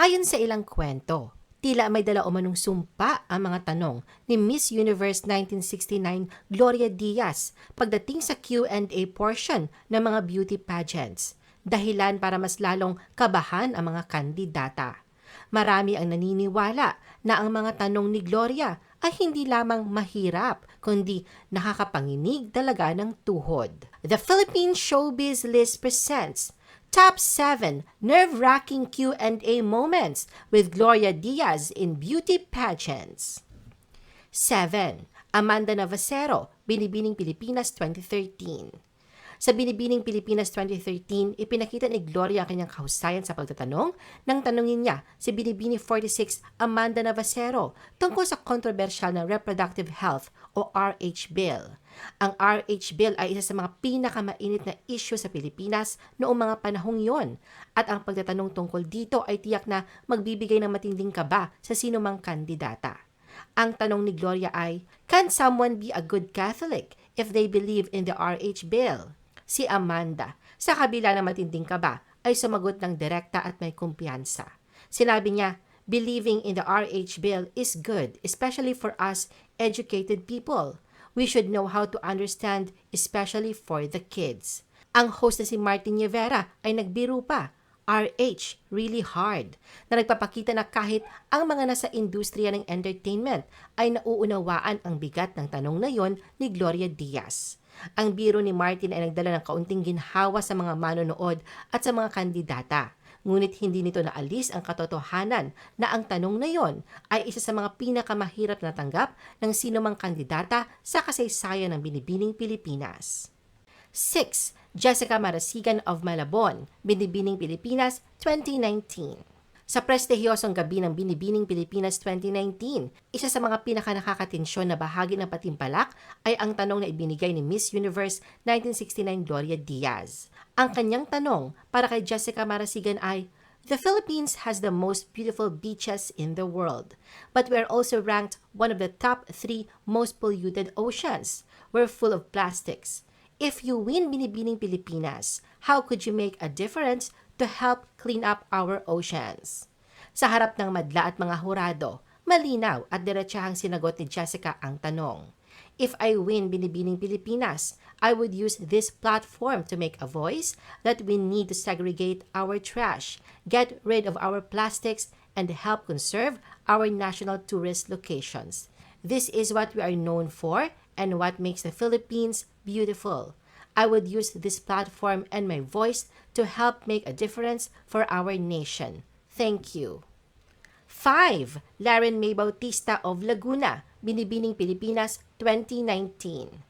Ayon sa ilang kwento, tila may dala umanong sumpa ang mga tanong ni Miss Universe 1969 Gloria Diaz pagdating sa Q&A portion ng mga beauty pageants, dahilan para mas lalong kabahan ang mga kandidata. Marami ang naniniwala na ang mga tanong ni Gloria ay hindi lamang mahirap, kundi nakakapanginig talaga ng tuhod. The Philippine Showbiz List presents Top 7 Nerve-Wracking Q&A Moments with Gloria Diaz in Beauty Pageants 7. Amanda Navasero, Binibining Pilipinas 2013 Sa Binibining Pilipinas 2013, ipinakita ni Gloria ang kanyang kahusayan sa pagtatanong nang tanungin niya si Binibini 46 Amanda Navasero tungkol sa kontrobersyal na reproductive health o RH Bill. Ang RH Bill ay isa sa mga pinakamainit na issue sa Pilipinas noong mga panahong yon at ang pagtatanong tungkol dito ay tiyak na magbibigay ng matinding kaba sa sinumang kandidata. Ang tanong ni Gloria ay, Can someone be a good Catholic if they believe in the RH Bill? Si Amanda, sa kabila ng matinding kaba, ay sumagot ng direkta at may kumpiyansa. Sinabi niya, Believing in the RH Bill is good, especially for us educated people. We should know how to understand, especially for the kids. Ang host na si Martin Rivera ay nagbiro pa, RH, really hard, na nagpapakita na kahit ang mga nasa industriya ng entertainment ay nauunawaan ang bigat ng tanong na yon ni Gloria Diaz. Ang biro ni Martin ay nagdala ng kaunting ginhawa sa mga manonood at sa mga kandidata. Ngunit hindi nito naalis ang katotohanan na ang tanong na yon ay isa sa mga pinakamahirap na tanggap ng sinumang kandidata sa kasaysayan ng binibining Pilipinas. 6. Jessica Marasigan of Malabon, Binibining Pilipinas, 2019 sa prestihiyosong gabi ng Binibining Pilipinas 2019. Isa sa mga pinakanakakatensyon na bahagi ng patimpalak ay ang tanong na ibinigay ni Miss Universe 1969 Gloria Diaz. Ang kanyang tanong para kay Jessica Marasigan ay, The Philippines has the most beautiful beaches in the world, but we are also ranked one of the top three most polluted oceans. We're full of plastics. If you win Binibining Pilipinas, how could you make a difference to help clean up our oceans? Sa harap ng madla at mga hurado, malinaw at diretsahang sinagot ni Jessica ang tanong. If I win Binibining Pilipinas, I would use this platform to make a voice that we need to segregate our trash, get rid of our plastics, and help conserve our national tourist locations. This is what we are known for and what makes the Philippines beautiful. I would use this platform and my voice to help make a difference for our nation. Thank you. 5. Laren May Bautista of Laguna, Binibining Pilipinas, 2019.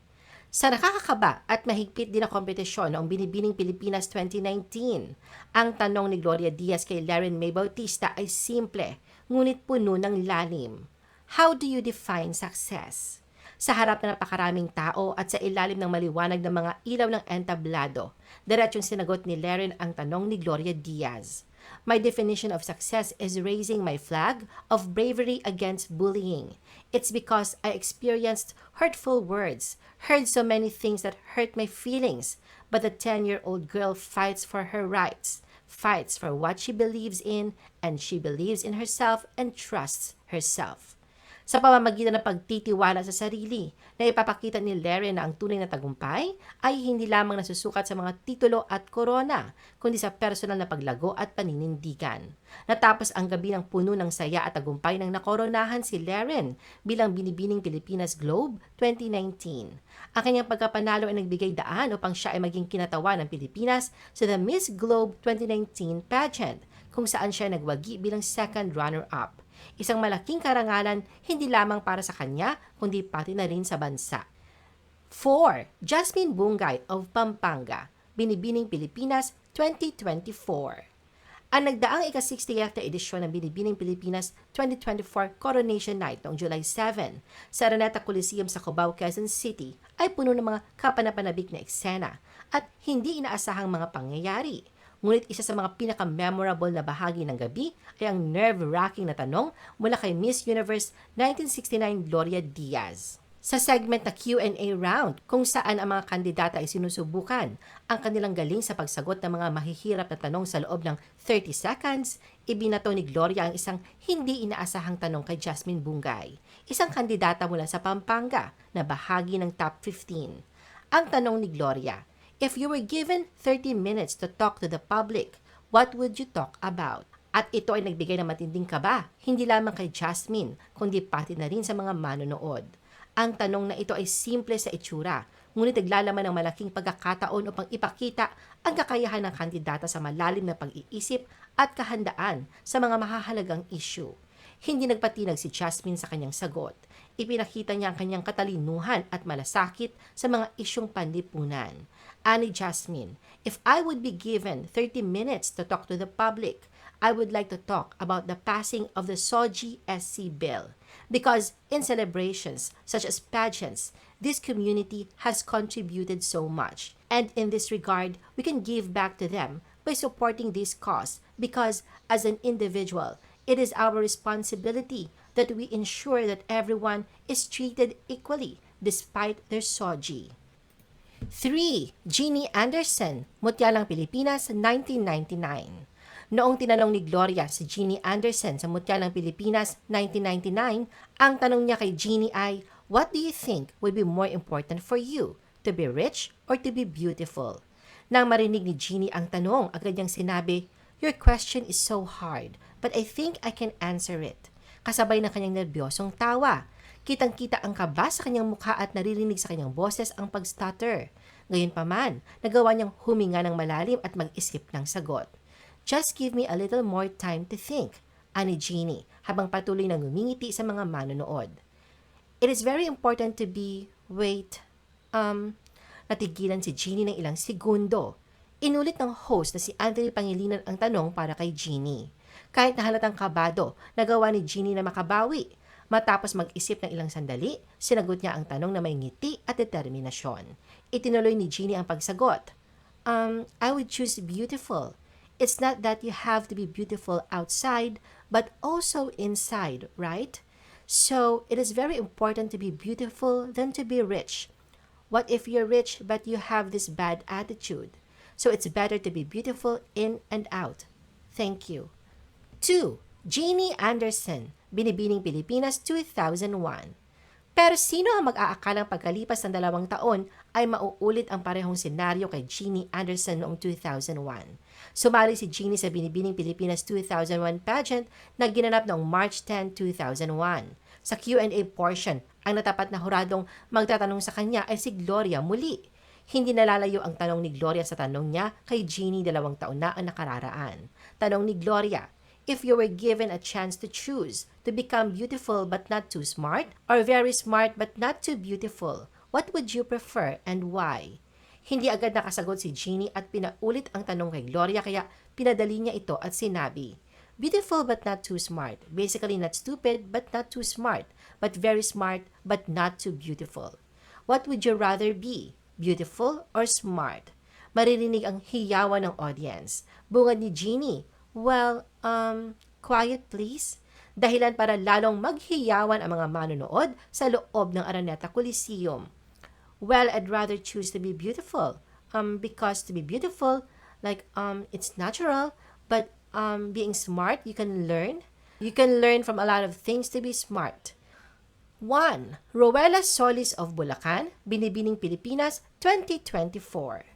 Sa nakakakaba at mahigpit din na kompetisyon noong Binibining Pilipinas 2019, ang tanong ni Gloria Diaz kay Laren May Bautista ay simple, ngunit puno ng lalim. How do you define success? Sa harap ng napakaraming tao at sa ilalim ng maliwanag ng mga ilaw ng entablado, diretsyong sinagot ni Laren ang tanong ni Gloria Diaz. My definition of success is raising my flag of bravery against bullying. It's because I experienced hurtful words, heard so many things that hurt my feelings, but the 10 year old girl fights for her rights, fights for what she believes in, and she believes in herself and trusts herself sa pamamagitan ng pagtitiwala sa sarili na ipapakita ni Leren na ang tunay na tagumpay ay hindi lamang nasusukat sa mga titulo at korona, kundi sa personal na paglago at paninindigan. Natapos ang gabi ng puno ng saya at tagumpay ng nakoronahan si Leren bilang Binibining Pilipinas Globe 2019. Ang kanyang pagkapanalo ay nagbigay daan upang siya ay maging kinatawa ng Pilipinas sa the Miss Globe 2019 pageant kung saan siya nagwagi bilang second runner-up. Isang malaking karangalan hindi lamang para sa kanya, kundi pati na rin sa bansa. 4. Jasmine Bungay of Pampanga, Binibining Pilipinas 2024 ang nagdaang ika-60th na edisyon ng Binibining Pilipinas 2024 Coronation Night noong July 7 sa Araneta Coliseum sa Cubao, Quezon City ay puno ng mga kapanapanabik na eksena at hindi inaasahang mga pangyayari. Ngunit isa sa mga pinaka-memorable na bahagi ng gabi ay ang nerve-wracking na tanong mula kay Miss Universe 1969 Gloria Diaz. sa segment na Q&A round kung saan ang mga kandidata ay sinusubukan ang kanilang galing sa pagsagot ng mga mahihirap na tanong sa loob ng 30 seconds, ibinato ni Gloria ang isang hindi inaasahang tanong kay Jasmine Bungay, isang kandidata mula sa Pampanga na bahagi ng top 15. Ang tanong ni Gloria, if you were given 30 minutes to talk to the public, what would you talk about? At ito ay nagbigay ng matinding kaba, hindi lamang kay Jasmine, kundi pati na rin sa mga manonood. Ang tanong na ito ay simple sa itsura, ngunit naglalaman ng malaking pagkakataon upang ipakita ang kakayahan ng kandidata sa malalim na pag-iisip at kahandaan sa mga mahahalagang issue. Hindi nagpatinag si Jasmine sa kanyang sagot. Ipinakita niya ang kanyang katalinuhan at malasakit sa mga isyong panlipunan. Ani Jasmine, if I would be given 30 minutes to talk to the public, I would like to talk about the passing of the SOGI SC bill because in celebrations such as pageants, this community has contributed so much. And in this regard, we can give back to them by supporting this cause because as an individual, it is our responsibility that we ensure that everyone is treated equally despite their SOGI. 3. Jeannie Anderson, Mutyalang Pilipinas, 1999. Noong tinanong ni Gloria si Jeannie Anderson sa Mutyalang Pilipinas 1999, ang tanong niya kay Jeannie ay, What do you think would be more important for you? To be rich or to be beautiful? Nang marinig ni Jeannie ang tanong, agad niyang sinabi, Your question is so hard, but I think I can answer it. Kasabay ng kanyang nerbyosong tawa. Kitang-kita ang kaba sa kanyang mukha at naririnig sa kanyang boses ang pag-stutter. Gayunpaman, nagawa niyang huminga ng malalim at mag-isip ng sagot. Just give me a little more time to think, ani Jeannie habang patuloy na ngumingiti sa mga manonood. It is very important to be, wait, um, natigilan si Jeannie ng ilang segundo. Inulit ng host na si Anthony Pangilinan ang tanong para kay Jeannie. Kahit na halatang kabado, nagawa ni Jeannie na makabawi. Matapos mag-isip ng ilang sandali, sinagot niya ang tanong na may ngiti at determinasyon. Itinuloy ni Jeannie ang pagsagot. Um, I would choose beautiful. It's not that you have to be beautiful outside, but also inside, right? So, it is very important to be beautiful than to be rich. What if you're rich but you have this bad attitude? So, it's better to be beautiful in and out. Thank you. 2. Jeannie Anderson, Binibining Pilipinas 2001. Pero sino ang mag-aakalang pagkalipas ng dalawang taon ay mauulit ang parehong senaryo kay Jeannie Anderson noong 2001? Sumali si Jeannie sa Binibining Pilipinas 2001 pageant na ginanap noong March 10, 2001. Sa Q&A portion, ang natapat na huradong magtatanong sa kanya ay si Gloria muli. Hindi nalalayo ang tanong ni Gloria sa tanong niya kay Jeannie dalawang taon na ang nakararaan. Tanong ni Gloria, if you were given a chance to choose to become beautiful but not too smart or very smart but not too beautiful, what would you prefer and why? Hindi agad nakasagot si Jeannie at pinaulit ang tanong kay Gloria kaya pinadali niya ito at sinabi, Beautiful but not too smart. Basically not stupid but not too smart. But very smart but not too beautiful. What would you rather be? Beautiful or smart? Maririnig ang hiyawan ng audience. Bungad ni Jeannie, Well, um, quiet please. Dahilan para lalong maghiyawan ang mga manonood sa loob ng Araneta Coliseum. Well, I'd rather choose to be beautiful. Um, because to be beautiful, like, um, it's natural, but um, being smart, you can learn. You can learn from a lot of things to be smart. 1. Rowella Solis of Bulacan, Binibining Pilipinas, 2024.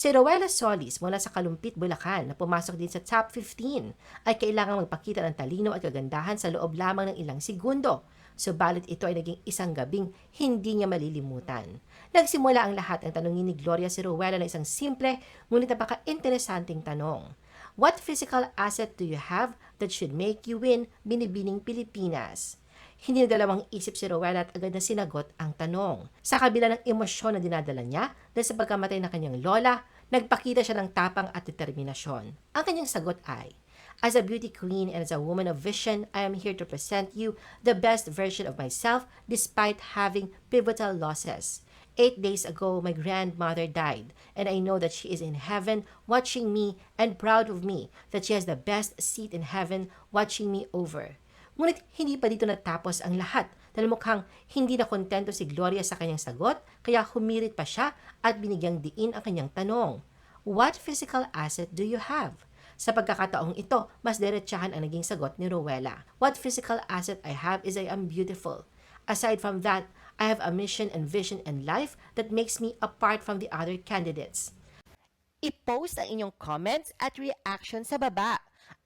Si Rowella Solis mula sa Kalumpit, Bulacan na pumasok din sa top 15 ay kailangang magpakita ng talino at kagandahan sa loob lamang ng ilang segundo. Subalit ito ay naging isang gabing hindi niya malilimutan. Nagsimula ang lahat ng tanongin ni Gloria si Rowella na isang simple ngunit napaka-interesanting tanong. What physical asset do you have that should make you win Binibining Pilipinas? Hindi na dalawang isip si Rowella at agad na sinagot ang tanong. Sa kabila ng emosyon na dinadala niya dahil sa pagkamatay ng kanyang lola, nagpakita siya ng tapang at determinasyon. Ang kanyang sagot ay, As a beauty queen and as a woman of vision, I am here to present you the best version of myself despite having pivotal losses. Eight days ago, my grandmother died, and I know that she is in heaven watching me and proud of me that she has the best seat in heaven watching me over. Ngunit hindi pa dito natapos ang lahat dahil mukhang hindi na kontento si Gloria sa kanyang sagot kaya humirit pa siya at binigyang diin ang kanyang tanong. What physical asset do you have? Sa pagkakataong ito, mas diretsahan ang naging sagot ni Rowella. What physical asset I have is I am beautiful. Aside from that, I have a mission and vision in life that makes me apart from the other candidates. I-post ang inyong comments at reaction sa baba.